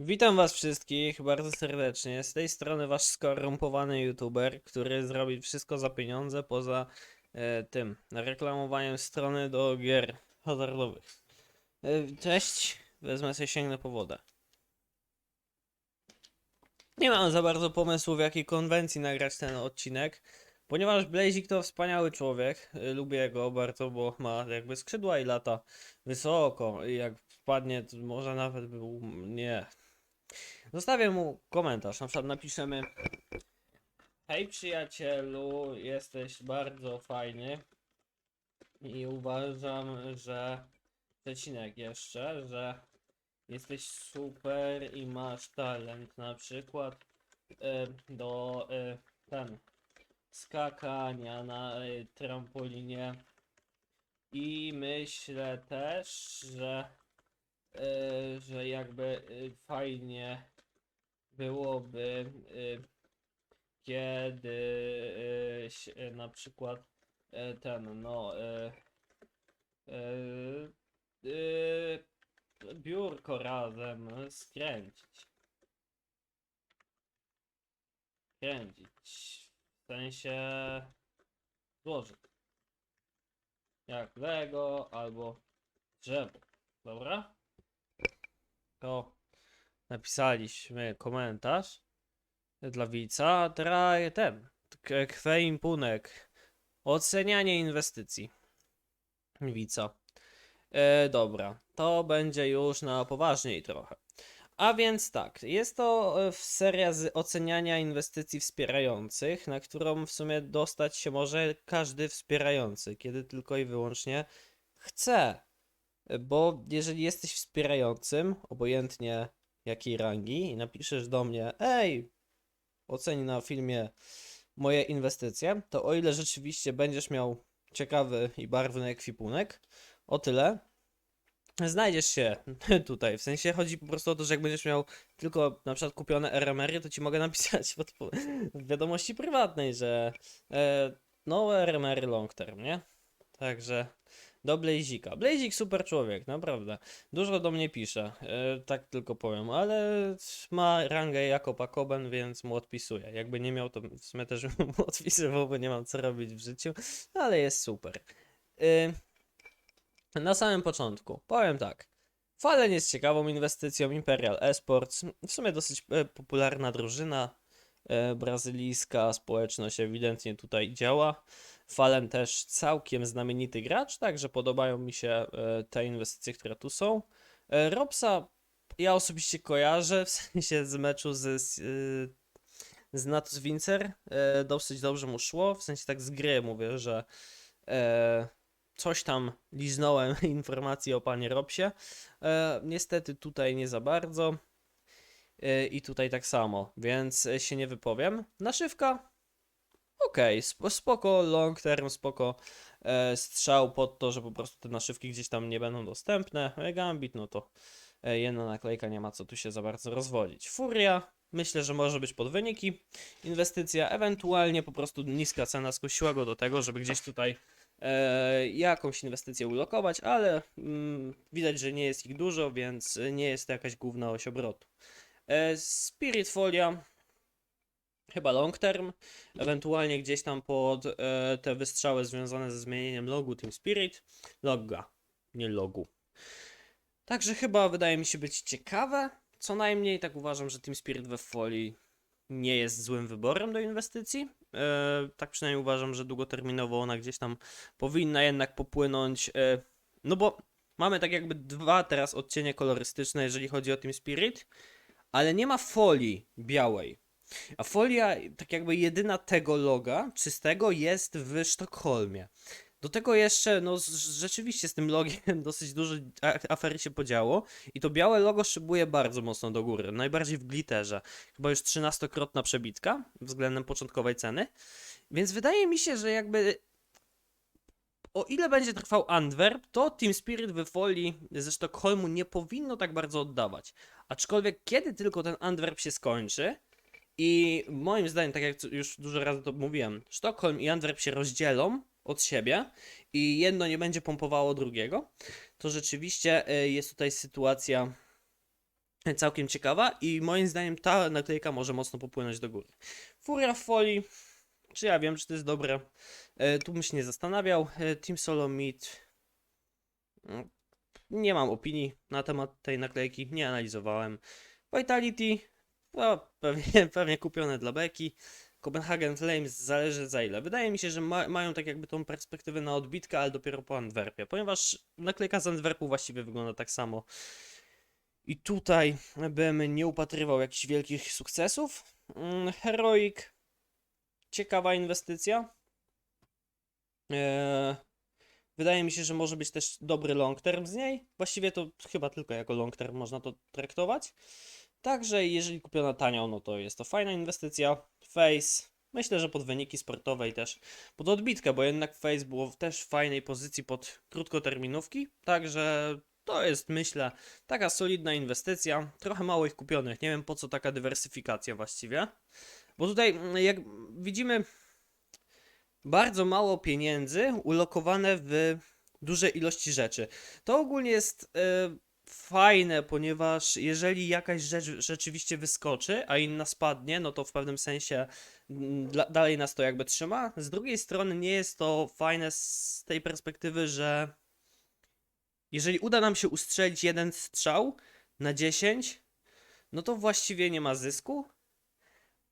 Witam was wszystkich bardzo serdecznie. Z tej strony wasz skorumpowany youtuber, który zrobi wszystko za pieniądze poza e, tym reklamowaniem strony do gier hazardowych. E, cześć, wezmę sobie sięgnę po wodę. Nie mam za bardzo pomysłu w jakiej konwencji nagrać ten odcinek, ponieważ Blazik to wspaniały człowiek. e, Lubię go bardzo, bo ma jakby skrzydła i lata wysoko. I jak wpadnie, to może nawet był. Nie, Zostawię mu komentarz. Na przykład napiszemy: Hej przyjacielu, jesteś bardzo fajny. I uważam, że. Przecinek jeszcze, że jesteś super i masz talent. Na przykład e, do e, ten skakania na e, trampolinie. I myślę też, że e, że jakby e, fajnie byłoby, e, kiedy na przykład ten, no, biurko razem skręcić. Kręcić. W sensie złożyć. Jak Lego albo drzewo. Dobra? To napisaliśmy komentarz dla widza. Teraz ten. k- Kweimpunek. Ocenianie inwestycji. Widza. E, dobra, to będzie już na poważniej trochę. A więc tak, jest to e, seria z oceniania inwestycji wspierających, na którą w sumie dostać się może każdy wspierający, kiedy tylko i wyłącznie chce. Bo jeżeli jesteś wspierającym, obojętnie jakiej rangi, i napiszesz do mnie, ej, oceń na filmie moje inwestycje, to o ile rzeczywiście będziesz miał ciekawy i barwny ekwipunek, o tyle znajdziesz się tutaj. W sensie chodzi po prostu o to, że jak będziesz miał tylko na przykład kupione RMR-y, to ci mogę napisać w, w wiadomości prywatnej, że e, no RMR long term, nie? Także do Blazika. Blazik super człowiek, naprawdę. Dużo do mnie pisze, e, tak tylko powiem, ale ma rangę Jakoba Koben, więc mu odpisuję. Jakby nie miał, to w sumie też mu odpisywał, bo nie mam co robić w życiu, ale jest super. Y, na samym początku powiem tak. Fallen jest ciekawą inwestycją, Imperial Esports, w sumie dosyć e, popularna drużyna e, brazylijska, społeczność ewidentnie tutaj działa. Fallen też całkiem znamienity gracz, także podobają mi się e, te inwestycje, które tu są. E, Robsa ja osobiście kojarzę, w sensie z meczu z, z, Natus Wincer. E, dosyć dobrze mu szło, w sensie tak z gry mówię, że e, coś tam liznąłem informacji o panie Robsie. E, niestety tutaj nie za bardzo. E, I tutaj tak samo, więc e, się nie wypowiem. Naszywka Okej, sp- spoko, long term, spoko e, strzał pod to, że po prostu te naszywki gdzieś tam nie będą dostępne. Gambit, no to jedna naklejka, nie ma co tu się za bardzo rozwodzić. Furia, myślę, że może być pod wyniki. Inwestycja, ewentualnie po prostu niska cena skusiła go do tego, żeby gdzieś tutaj e, jakąś inwestycję ulokować, ale mm, widać, że nie jest ich dużo, więc nie jest to jakaś główna oś obrotu. E, Spirit Folia, chyba long term, ewentualnie gdzieś tam pod e, te wystrzały związane ze zmienieniem logu Team Spirit, loga, nie logu. Także chyba wydaje mi się być ciekawe. Co najmniej tak uważam, że Team Spirit we folii nie jest złym wyborem do inwestycji. E, tak przynajmniej uważam, że długoterminowo ona gdzieś tam powinna jednak popłynąć. No bo mamy tak jakby dwa teraz odcienie kolorystyczne, jeżeli chodzi o Team Spirit, ale nie ma folii białej. A folia, tak jakby jedyna tego loga czystego jest w Sztokholmie. Do tego jeszcze, no rzeczywiście z tym logiem dosyć dużo afery się podziało i to białe logo szybuje bardzo mocno do góry, najbardziej w glitterze. Chyba już 13-krotna przebitka względem początkowej ceny. Więc wydaje mi się, że jakby o ile będzie trwał Antwerp, to Team Spirit w folii ze Sztokholmu nie powinno tak bardzo oddawać. Aczkolwiek kiedy tylko ten Antwerp się skończy, i moim zdaniem, tak jak już dużo razy to mówiłem, Sztokholm i Antwerp się rozdzielą od siebie i jedno nie będzie pompowało drugiego, to rzeczywiście y, jest tutaj sytuacja całkiem ciekawa i moim zdaniem ta naklejka może mocno popłynąć do góry. Furia w folii, czy ja wiem, czy to jest dobre, e, tu bym się nie zastanawiał. E, Team Solo Meet, mm, nie mam opinii na temat tej naklejki, nie analizowałem. Vitality, no, pewnie, pewnie kupione dla beki. Copenhagen Flames zależy za ile. Wydaje mi się, że ma, mają tak jakby tą perspektywę na odbitkę, ale dopiero po Antwerpie, ponieważ naklejka z Antwerpu właściwie wygląda tak samo. I tutaj bym nie upatrywał jakichś wielkich sukcesów. Mm, Heroic, ciekawa inwestycja. Eee, wydaje mi się, że może być też dobry long term z niej. Właściwie to chyba tylko jako long term można to traktować. Także jeżeli kupiona tanio, no to jest to fajna inwestycja. Face, myślę, że pod wyniki sportowe i też pod odbitkę, bo jednak Face było też w fajnej pozycji pod krótkoterminówki. Także to jest, myślę, taka solidna inwestycja. Trochę mało ich kupionych. Nie wiem po co taka dywersyfikacja właściwie. Bo tutaj, mm, jak widzimy, bardzo mało pieniędzy ulokowane w duże ilości rzeczy. To ogólnie jest e, fajne, ponieważ jeżeli jakaś rzecz rzeczywiście wyskoczy, a inna spadnie, no to w pewnym sensie mm, dla, dalej nas to jakby trzyma. Z drugiej strony nie jest to fajne z tej perspektywy, że jeżeli uda nam się ustrzelić jeden strzał na 10, no to właściwie nie ma zysku.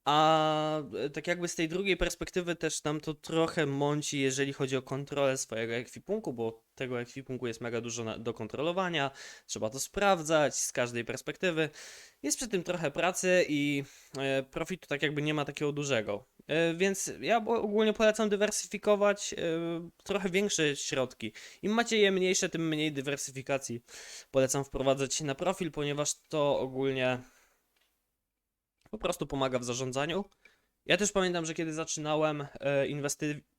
A e, tak jakby z tej drugiej perspektywy też nam to trochę mąci, jeżeli chodzi o kontrolę swojego ekwipunku, bo tego ekwipunku jest mega dużo do kontrolowania, trzeba to sprawdzać z każdej perspektywy. Jest przy tym trochę pracy i e, profitu tak jakby nie ma takiego dużego. E, więc ja ogólnie polecam dywersyfikować trochę większe środki. Im macie je mniejsze, tym mniej dywersyfikacji polecam wprowadzać na profil, ponieważ to ogólnie po prostu pomaga w zarządzaniu. Ja też pamiętam, że kiedy zaczynałem e,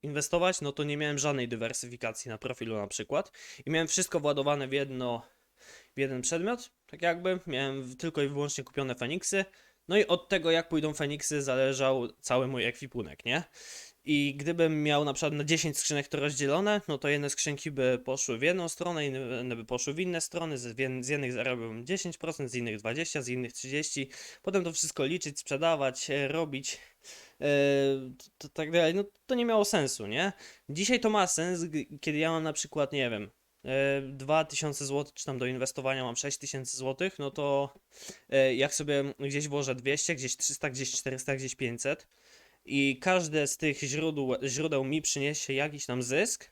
inwestować, no to nie miałem żadnej dywersyfikacji na profilu na przykład i miałem wszystko władowane w jedno, w jeden przedmiot, tak jakby, miałem tylko i wyłącznie kupione Feniksy, no i od tego jak pójdą Feniksy zależał cały mój ekwipunek, nie? I gdybym miał na przykład na 10 skrzynek to rozdzielone, no to jedne skrzynki by poszły w jedną stronę, inne by poszły w inne strony, z, jednych zarobiłbym 10%, z innych 20%, z innych 30%, potem to wszystko liczyć, sprzedawać, e, robić, e, to, tak dalej, no to nie miało sensu, nie? Dzisiaj to ma sens, kiedy ja mam na przykład, nie wiem, e, 2000 zł, czy tam do inwestowania mam 6000 zł, no to e, jak sobie gdzieś włożę 200, gdzieś 300, gdzieś 400, gdzieś 500 i każde z tych źródeł, źródeł mi przyniesie jakiś tam zysk,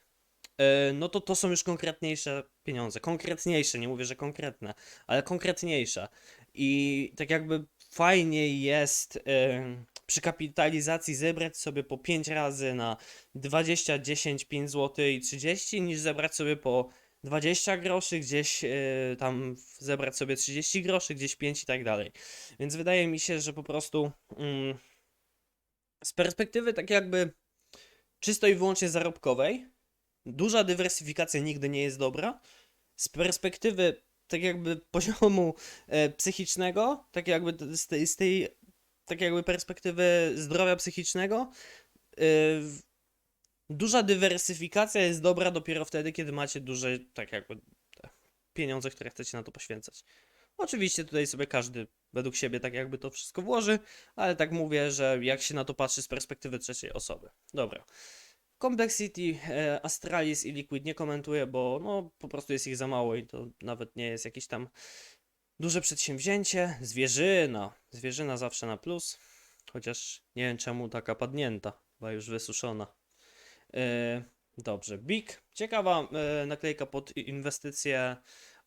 e, no to to są już konkretniejsze pieniądze. Konkretniejsze, nie mówię, że konkretne, ale konkretniejsze. I tak jakby fajniej jest e, przy kapitalizacji zebrać sobie po 5 razy na 20, 10, 5 zł i 30, niż zebrać sobie po 20 groszy, gdzieś e, tam zebrać sobie 30 groszy, gdzieś 5 i tak dalej. Więc wydaje mi się, że po prostu mm, z perspektywy tak jakby czysto i wyłącznie zarobkowej, duża dywersyfikacja nigdy nie jest dobra. Z perspektywy tak jakby poziomu e, psychicznego, tak jakby z tej, z tej tak jakby perspektywy zdrowia psychicznego, e, duża dywersyfikacja jest dobra dopiero wtedy, kiedy macie duże, tak jakby pieniądze, które chcecie na to poświęcać. Oczywiście tutaj sobie każdy według siebie tak jakby to wszystko włoży, ale tak mówię, że jak się na to patrzy z perspektywy trzeciej osoby. Dobra. Complexity, e, Astralis i Liquid nie komentuję, bo no po prostu jest ich za mało i to nawet nie jest jakieś tam duże przedsięwzięcie. Zwierzyna. Zwierzyna zawsze na plus. Chociaż nie wiem czemu taka padnięta, była już wysuszona. E, dobrze, Big. Ciekawa e, naklejka pod inwestycje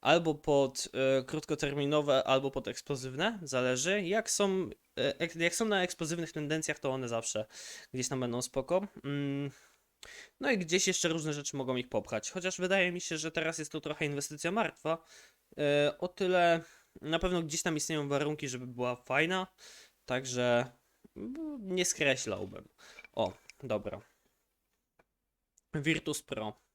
albo pod e, krótkoterminowe, albo pod eksplozywne, zależy. Jak są, e, jak są na eksplozywnych tendencjach, to one zawsze gdzieś tam będą spoko. Mm. No i gdzieś jeszcze różne rzeczy mogą ich popchać. Chociaż wydaje mi się, że teraz jest to trochę inwestycja martwa. E, o tyle na pewno gdzieś tam istnieją warunki, żeby była fajna. Także nie skreślałbym. O, dobra. Virtus Pro.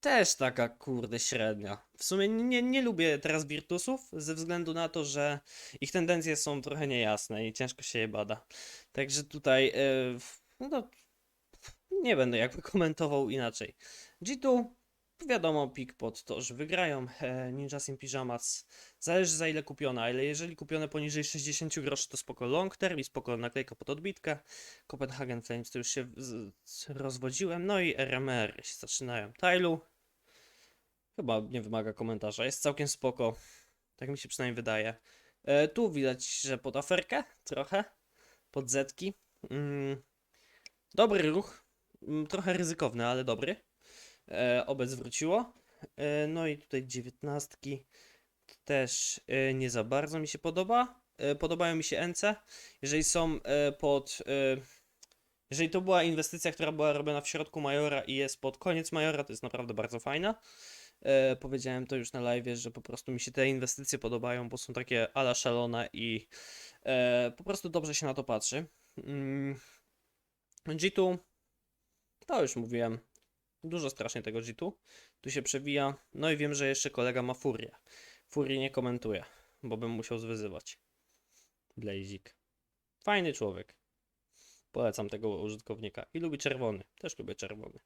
Też taka kurde średnia. W sumie nie, nie lubię teraz Virtusów ze względu na to, że ich tendencje są trochę niejasne i ciężko się je bada. Także tutaj e, no nie będę jakby komentował inaczej. G2 wiadomo, pik pod to, że wygrają. E, Ninja Sim Pyjamas zależy za ile kupione, ale jeżeli kupione poniżej 60 groszy to spoko long term i spoko naklejka pod odbitkę. Copenhagen Flames to już się rozwodziłem. No i RMR się zaczynają. Tylu chyba nie wymaga komentarza, jest całkiem spoko. Tak mi się przynajmniej wydaje. E, tu widać, że pod aferkę trochę, pod zetki. Mm, dobry ruch, mm, trochę ryzykowny, ale dobry. E, obec wróciło. E, no i tutaj dziewiętnastki też e, nie za bardzo mi się podoba. Podobają mi się NC. Jeżeli są pod. Jeżeli to była inwestycja, która była robiona w środku Majora i jest pod koniec Majora, to jest naprawdę bardzo fajna. Powiedziałem to już na live, że po prostu mi się te inwestycje podobają, bo są takie ala szalone i po prostu dobrze się na to patrzy. Mm. G2, to już mówiłem, dużo strasznie tego G2. Tu się przewija. No i wiem, że jeszcze kolega ma furię. Furii nie komentuje, bo bym musiał zwyzywać. Blazik. Fajny człowiek. Polecam tego użytkownika. I lubi czerwony. Też lubię czerwony.